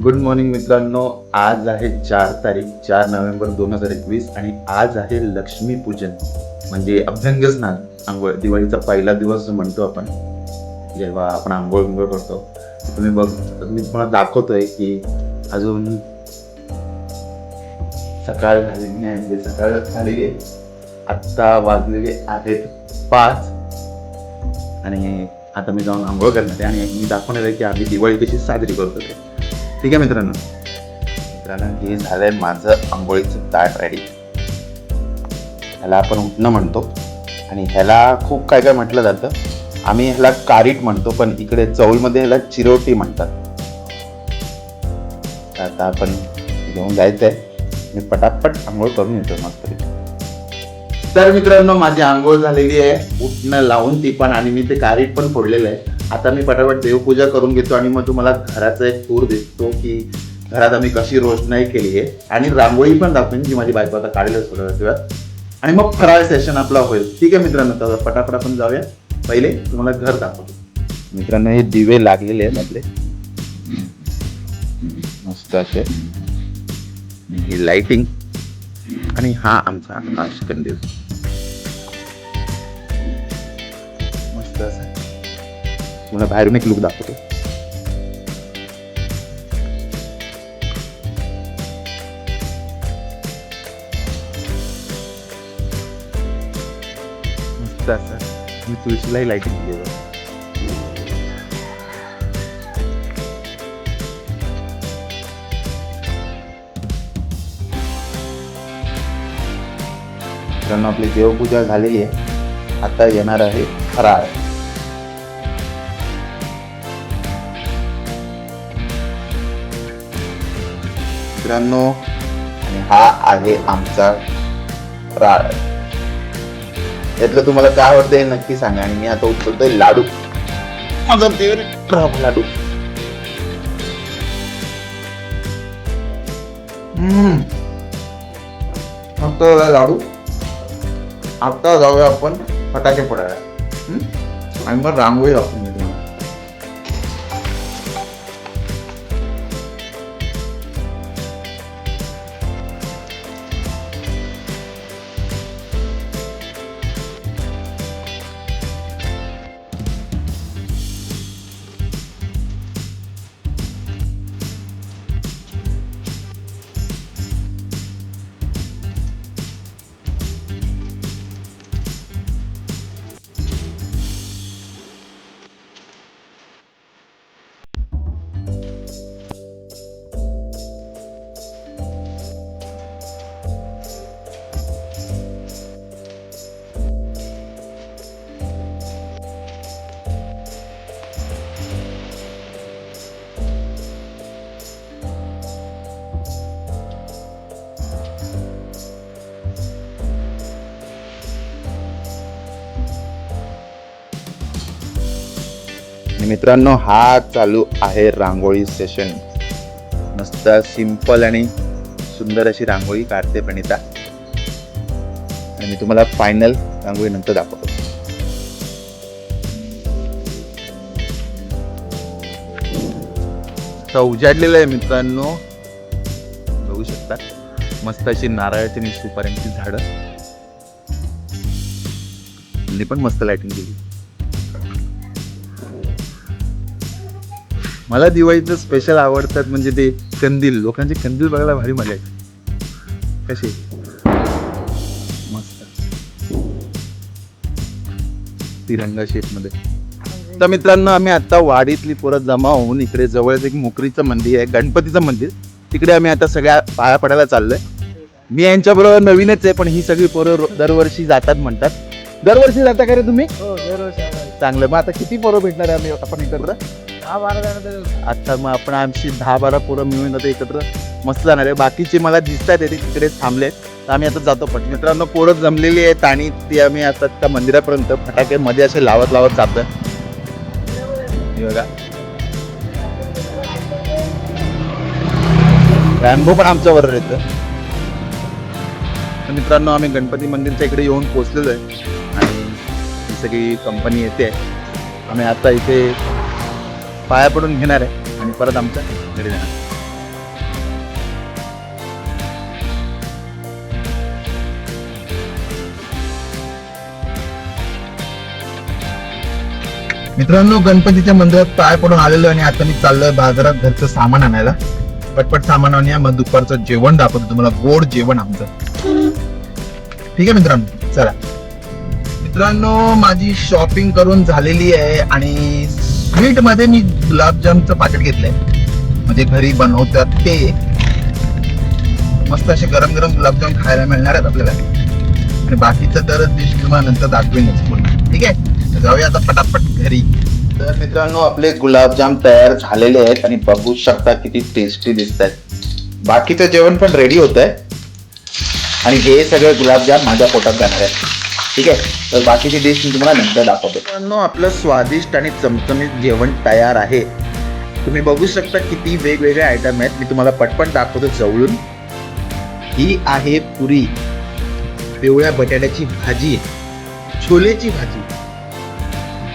Good morning मित्रांनो. आज आहे चार तारीख चार नोव्हेंबर दोन हजार एकवीस आणि आज आहे लक्ष्मीपूजन म्हणजे अभ्यंग स्नान आंघोळ. दिवाळीचा पहिला दिवस म्हणतो आपण. जेव्हा आपण आंघोळ बिंघोळ करतो. तुम्ही बघ मी तुम्हाला दाखवतोय की अजून सकाळ झालेली नाही म्हणजे सकाळ झालेली आहे. आत्ता वाजलेले आहेत पाच. आणि आता मी जाऊन आंघोळ करणार आहे आणि मी दाखवणार आहे की आम्ही दिवाळी कशी साजरी करतो ते. ठीक आहे मित्रांनो. मित्रांनो हे झालंय माझं आंघोळीचं ताट रेडी ह्याला आपण उठणं म्हणतो. आणि ह्याला खूप काय काय म्हटलं जातं. आम्ही ह्याला कारीट म्हणतो पण इकडे चौलमध्ये ह्याला चिरोटी म्हणतात. आता आपण घेऊन जायचंय. मी पटापट आंघोळ करून येतो मस्त तर मित्रांनो माझी आंघोळ झालेली आहे. उठणं लावून ती पण आणि मी ते कारीट पण फोडलेलं आहे. आता मी पटापट देवपूजा करून घेतो आणि मग तुम्हाला घराचा एक टूर दिसतो की घरात आम्ही कशी रोषणाई केली आहे. आणि रांगोळी पण दाखवेन जी माझी बायको आता काढेल थोड्या वेळात आणि मग फराळ सेशन आपला होईल. ठीक आहे मित्रांनो तर पटापट आपण जाऊया. पहिले तुम्हाला घर दाखवतो. मित्रांनो हे दिवे लागलेले आहेत आपले. मस्त असे. ही लाइटिंग आणि हा आमचा आकाश कंदील मस्त असा. तुम्हाला बाहेरून एक लुक दाखवतो. मस्त असा. मी तुळशीलाही लाइटिंग दिली आहे. मित्रांनो आपली देवपूजा झालेली आहे. आता येणार आहे फराळ. मित्रांनो आणि हा आहे आमचा राळ. यातलं तुम्हाला काय आवडतं हे नक्की सांगा आणि मी आता उचलतोय लाडू. माझा फेवरेट लाडू. आता लाडू. आता जाऊया आपण फटाके फोडायला. आणि मग रांगोळी आपण आणि मित्रांनो हा चालू आहे रांगोळी सेशन मस्त सिंपल आणि सुंदर अशी रांगोळी काढते प्रणिता. आणि मी तुम्हाला फायनल रांगोळी नंतर दाखवतो. तर उजाडलेलं आहे मित्रांनो. बघू शकता. मस्त अशी नारळाची आणि सुपाऱ्यांची झाडं पण मस्त लायटिंग केली. मला दिवाळीचं स्पेशल आवडतात म्हणजे ते कंदील. लोकांचे कंदील बघायला भारी मजा येते. कसे मस्त. तिरंगा शेपमध्ये तर मित्रांनो आम्ही आता वाडीतली पोरं जमा होऊन इकडे जवळच एक मोकरीचं मंदिर आहे गणपतीचं मंदिर. तिकडे आम्ही आता सगळ्या पाया पडायला चाललोय. मी यांच्याबरोबर नवीनच आहे पण ही सगळी पोरं दरवर्षी जातात म्हणतात. दरवर्षी जाता का रे तुम्ही? हो. चांगलं. मग आता किती पोरं भेटणार आहे आम्ही आपण एकत्र दहा बारा जण आता मग आपण आमची दहा बारा पोरं मिळून आता एकत्र मस्त जाणार आहे. बाकीचे मला दिसत आहे ते तिकडेच थांबले तर आम्ही आता जातो पट मित्रांनो पोरं जमलेली आहेत आणि ती आम्ही आता त्या मंदिरापर्यंत फटाके मध्ये असे लावत लावत जातो बघा. रॅम्बो पण आमच्या बरोबर येतं तर मित्रांनो आम्ही गणपती मंदिरच्या इकडे येऊन पोहोचलेलो आहे. आणि सगळी कंपनी येते. आम्ही आता इथे पाया पडून घेणार आहे आणि परत आमच्या घरी जाणार मित्रांनो गणपतीच्या मंदिरात पाय पडून आलेलो आणि आता मी चाललोय बाजारात घरचं सामान आणायला. पटपट सामान आणूया मग दुपारचं जेवण दाखवतो तुम्हाला गोड जेवण आमचं. ठीक आहे मित्रांनो चला. मित्रांनो माझी शॉपिंग करून झालेली आहे आणि स्वीटमध्ये मी गुलाबजामचं पाकिट घेतलंय. म्हणजे घरी बनवतात ते. मस्त असे गरम गरम गुलाबजाम खायला मिळणार आहेत आपल्याला. आणि बाकीचं तर डिश तुम्हाला नंतर दाखवेनच पूर्ण. ठीक आहे? जाऊया आता पटापट घरी. तर मित्रांनो आपले गुलाबजाम तयार झालेले आहेत आणि बघू शकता किती टेस्टी दिसत आहेत बाकीचं जेवण पण रेडी होत आहे आणि हे सगळे गुलाबजाम माझ्या पोटात जाणार आहे. ठीक आहे? तर बाकीची डिश मी तुम्हाला नंतर दाखवतो. मित्रांनो आपलं स्वादिष्ट आणि चमचमीत जेवण तयार आहे. तुम्ही बघू शकता किती वेगवेगळे आयटम आहेत. मी तुम्हाला पटपट दाखवतो जवळून. ही आहे पुरी. पिवळ्या बटाट्याची भाजी. छोलेची भाजी.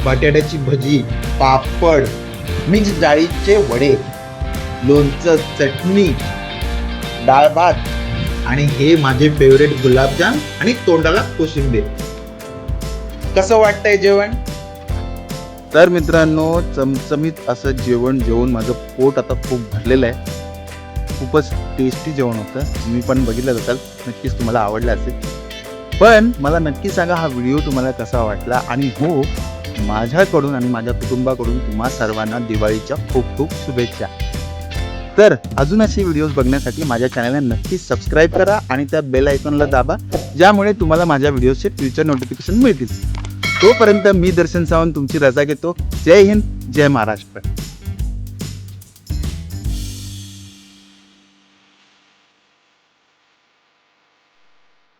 बटाट्याची भजी पापड मिक्स डाळीचे वडे लोणचं चटणी डाळ भात आणि हे माझे फेवरेट गुलाबजाम आणि तोंडाला कोशिंबीर. कसं वाटतंय जेवण? तर मित्रांनो चमचमीत असं जेवण जेवून माझं पोट आता खूप भरलेलं आहे. खूपच टेस्टी जेवण होतं. तुम्ही पण बघितलं असाल. नक्कीच तुम्हाला आवडलं असेल. पण मला नक्की सांगा हा व्हिडिओ तुम्हाला कसा वाटला? आणि हो माझ्याकडून आणि माझ्या कुटुंबाकडून तुम्हा सर्वांना दिवाळीच्या खूप खूप शुभेच्छा. तर अजून असे व्हिडिओज बघण्यासाठी माझ्या चॅनलला नक्कीच सबस्क्राईब करा आणि त्या बेल आयकॉनला दाबा ज्यामुळे तुम्हाला माझ्या व्हिडिओचे फ्युचर नोटिफिकेशन मिळतील. तोपर्यंत मी दर्शन सावंत तुमची रजा घेतो. जय हिंद जय महाराष्ट्र.